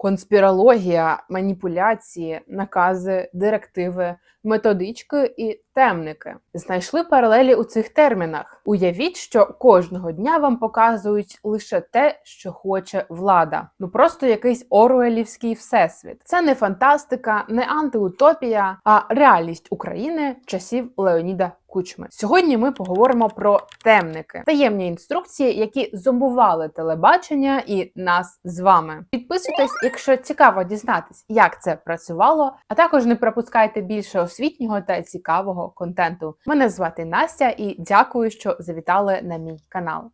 Конспірологія, маніпуляції, накази, директиви, методички і темники знайшли паралелі у цих термінах. Уявіть, що кожного дня вам показують лише те, що хоче влада. Ну просто якийсь Оруелівський всесвіт. Це не фантастика, не антиутопія, а реальність України часів Леоніда Кучми. Сьогодні ми поговоримо про темники, таємні інструкції, які зомбували телебачення і нас з вами. Підписуйтесь, якщо цікаво дізнатись, як це працювало, а також не пропускайте більше освітнього та цікавого контенту. Мене звати Настя і дякую, що завітали на мій канал.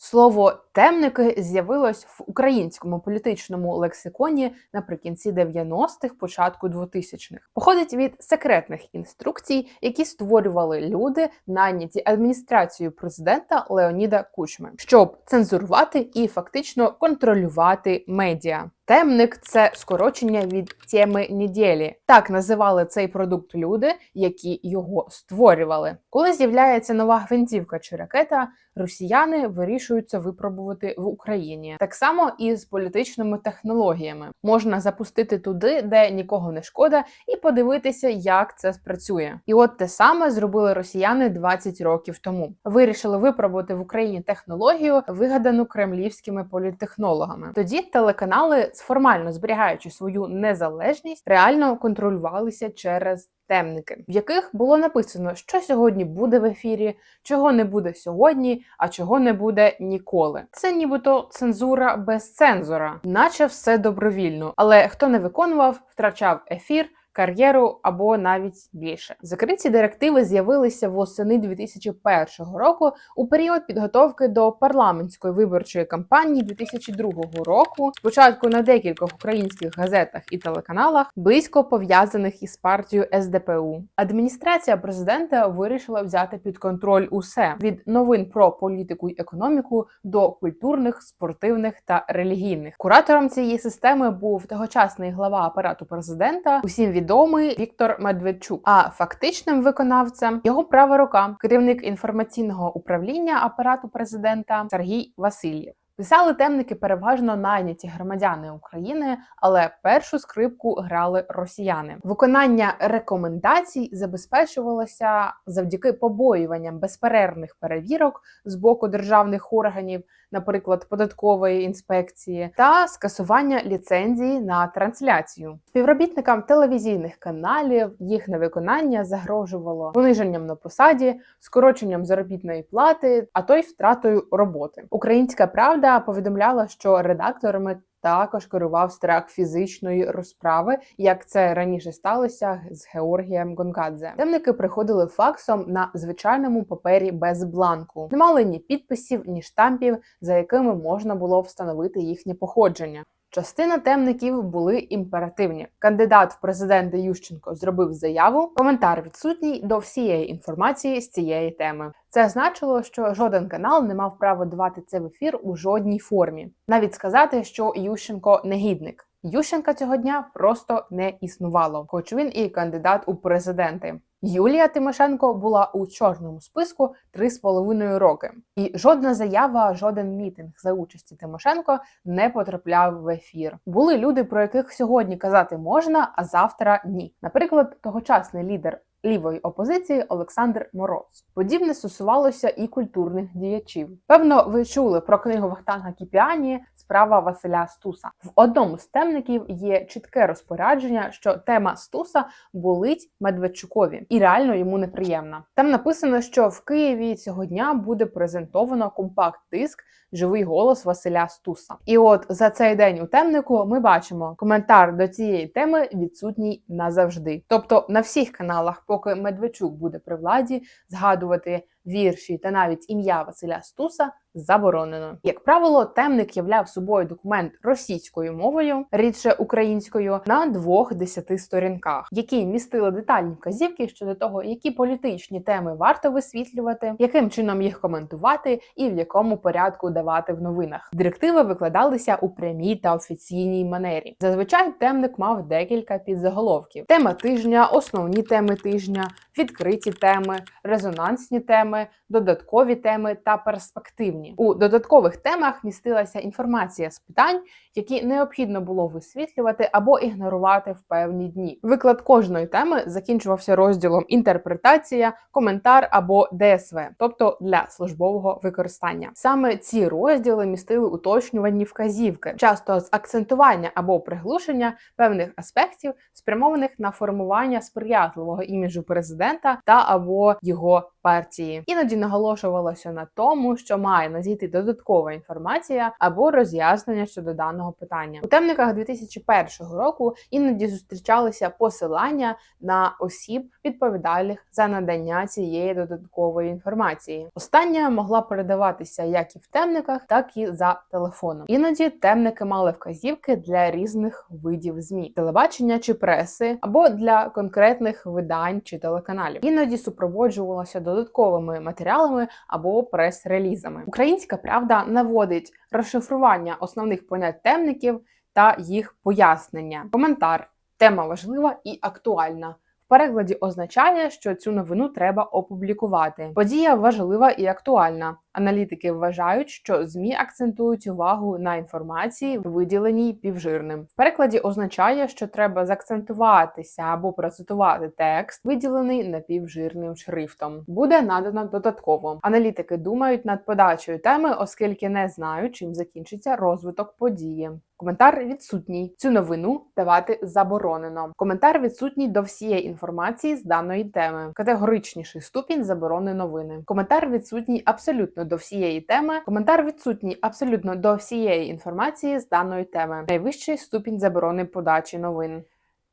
Слово темники з'явилось в українському політичному лексиконі наприкінці 90-х, початку 2000-х. Походить від секретних інструкцій, які створювали люди, найняті адміністрацією президента Леоніда Кучми, щоб цензурувати і фактично контролювати медіа. Темник це скорочення від теми неділі. Так називали цей продукт люди, які його створювали. Коли з'являється нова гвинтівка чи ракета, росіяни вирішуються випробувати в Україні. Так само і з політичними технологіями можна запустити туди, де нікого не шкода, і подивитися, як це спрацює. І от те саме зробили росіяни 20 років тому. Вирішили випробувати в Україні технологію, вигадану кремлівськими політтехнологами. Тоді телеканали формально зберігаючи свою незалежність, реально контролювалися через темники, в яких було написано, що сьогодні буде в ефірі, чого не буде сьогодні, а чого не буде ніколи. Це нібито цензура без цензора, наче все добровільно. Але хто не виконував, втрачав ефір кар'єру або навіть більше. Закриті директиви з'явилися восени 2001 року у період підготовки до парламентської виборчої кампанії 2002 року. Спочатку на декількох українських газетах і телеканалах, близько пов'язаних із партією СДПУ. Адміністрація президента вирішила взяти під контроль усе від новин про політику й економіку до культурних, спортивних та релігійних. Куратором цієї системи був тогочасний глава апарату президента. Усім від відомий Віктор Медведчук. А фактичним виконавцем його права рука, керівник інформаційного управління апарату президента Сергій Васильєв. Писали темники переважно найняті громадяни України, але першу скрипку грали росіяни. Виконання рекомендацій забезпечувалося завдяки побоюванням безперервних перевірок з боку державних органів, наприклад, податкової інспекції, та скасування ліцензії на трансляцію. Співробітникам телевізійних каналів їх невиконання загрожувало пониженням на посаді, скороченням заробітної плати, а то й втратою роботи. Українська правда повідомляла, що редакторами також керував страх фізичної розправи, як це раніше сталося з Георгієм Гонкадзе. Темники приходили факсом на звичайному папері без бланку, не мали ні підписів, ні штампів, за якими можна було встановити їхнє походження. Частина темників були імперативні. Кандидат в президенти Ющенко зробив заяву. Коментар відсутній до всієї інформації з цієї теми. Це значило, що жоден канал не мав права давати це в ефір у жодній формі. Навіть сказати, що Ющенко негідник. Ющенка цього дня просто не існувало, хоч він і кандидат у президенти. Юлія Тимошенко була у чорному списку три з половиною роки, і жодна заява, жоден мітинг за участі Тимошенко не потрапляв в ефір. Були люди, про яких сьогодні казати можна, а завтра ні. Наприклад, тогочасний лідер лівої опозиції Олександр Мороз. Подібне стосувалося і культурних діячів. Певно, ви чули про книгу Вахтанга Кіпіані Справа Василя Стуса. В одному з темників є чітке розпорядження, що тема Стуса болить Медведчукові, і реально йому неприємна. Там написано, що в Києві цього дня буде презентовано компакт-диск Живий голос Василя Стуса. І от за цей день у темнику ми бачимо коментар до цієї теми відсутній назавжди. Тобто на всіх каналах, поки Медведчук буде при владі, згадувати вірші та навіть ім'я Василя Стуса заборонено. Як правило, темник являв собою документ російською мовою, рідше українською, на двох десяти сторінках, які містили детальні вказівки щодо того, які політичні теми варто висвітлювати, яким чином їх коментувати і в якому порядку давати в новинах. Директиви викладалися у прямій та офіційній манері. Зазвичай темник мав декілька підзаголовків: тема тижня, основні теми тижня, відкриті теми, резонансні теми теми, додаткові теми та перспективні. У додаткових темах містилася інформація з питань, які необхідно було висвітлювати або ігнорувати в певні дні. Виклад кожної теми закінчувався розділом інтерпретація, коментар або ДСВ, тобто для службового використання. Саме ці розділи містили уточнювані вказівки, часто з акцентування або приглушення певних аспектів, спрямованих на формування сприятливого іміджу президента та або його партії. Іноді наголошувалося на тому, що має надійти додаткова інформація або роз'яснення щодо даного питання. У темниках 2001 року іноді зустрічалися посилання на осіб, відповідальних за надання цієї додаткової інформації. Остання могла передаватися як і в темниках, так і за телефоном. Іноді темники мали вказівки для різних видів змі, телебачення чи преси, або для конкретних видань чи телеканалів. Іноді супроводжувалося додатковими матеріалами або прес-релізами. Українська правда наводить розшифрування основних понять темників та їх пояснення. Коментар тема важлива і актуальна. В перекладі означає, що цю новину треба опублікувати. Подія важлива і актуальна. Аналітики вважають, що змі акцентують увагу на інформації, виділеній півжирним. В перекладі означає, що треба заакцентуватися або процитувати текст, виділений напівжирним шрифтом. Буде надано додатково. Аналітики думають над подачею теми, оскільки не знають, чим закінчиться розвиток події. Коментар відсутній. Цю новину давати заборонено. Коментар відсутній до всієї інформації з даної теми. Категоричніший ступінь заборони новини. Коментар відсутній абсолютно до всієї теми. Коментар відсутній абсолютно до всієї інформації з даної теми. Найвищий ступінь заборони подачі новин.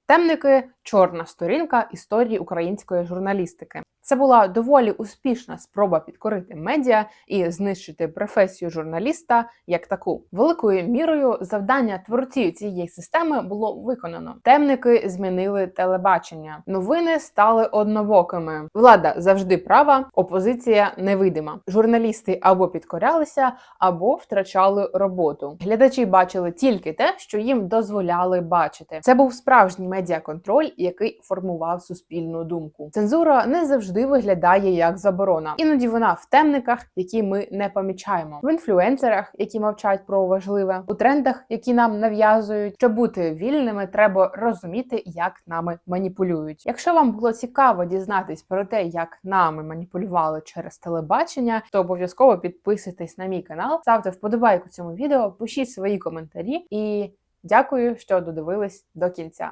Темники чорна сторінка історії української журналістики. Це була доволі успішна спроба підкорити медіа і знищити професію журналіста як таку. Великою мірою завдання творців цієї системи було виконано. Темники змінили телебачення, новини стали однобокими. Влада завжди права, опозиція невидима. Журналісти або підкорялися, або втрачали роботу. Глядачі бачили тільки те, що їм дозволяли бачити. Це був справжній медіаконтроль, який формував суспільну думку. Цензура не завжди виглядає як заборона. Іноді вона в темниках, які ми не помічаємо, в інфлюенсерах, які мовчать про важливе, у трендах, які нам нав'язують. Щоб бути вільними, треба розуміти, як нами маніпулюють. Якщо вам було цікаво дізнатись про те, як нами маніпулювали через телебачення, то обов'язково підписуйтесь на мій канал, ставте вподобайку цьому відео, пишіть свої коментарі і дякую, що додивились до кінця.